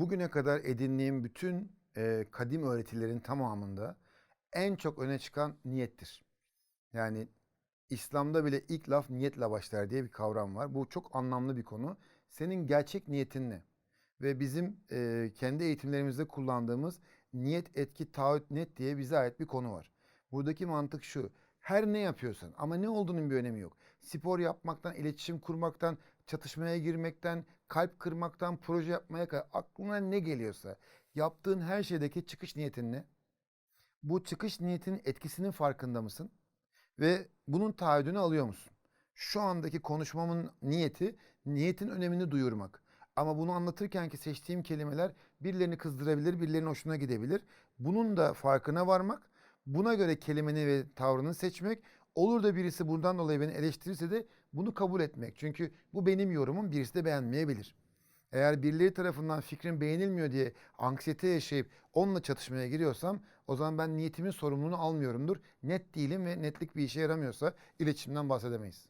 bugüne kadar edindiğim bütün e, kadim öğretilerin tamamında en çok öne çıkan niyettir. Yani İslam'da bile ilk laf niyetle başlar diye bir kavram var. Bu çok anlamlı bir konu. Senin gerçek niyetin ne? Ve bizim e, kendi eğitimlerimizde kullandığımız niyet, etki, taahhüt, net diye bize ait bir konu var. Buradaki mantık şu. Her ne yapıyorsan ama ne olduğunun bir önemi yok. Spor yapmaktan, iletişim kurmaktan, çatışmaya girmekten, kalp kırmaktan, proje yapmaya kadar aklına ne geliyorsa yaptığın her şeydeki çıkış niyetin ne? Bu çıkış niyetinin etkisinin farkında mısın? Ve bunun taahhüdünü alıyor musun? Şu andaki konuşmamın niyeti, niyetin önemini duyurmak. Ama bunu anlatırken ki seçtiğim kelimeler birilerini kızdırabilir, birilerinin hoşuna gidebilir. Bunun da farkına varmak, buna göre kelimeni ve tavrını seçmek, olur da birisi bundan dolayı beni eleştirirse de bunu kabul etmek. Çünkü bu benim yorumum, birisi de beğenmeyebilir. Eğer birileri tarafından fikrim beğenilmiyor diye anksiyete yaşayıp onunla çatışmaya giriyorsam o zaman ben niyetimin sorumluluğunu almıyorumdur. Net değilim ve netlik bir işe yaramıyorsa iletişimden bahsedemeyiz.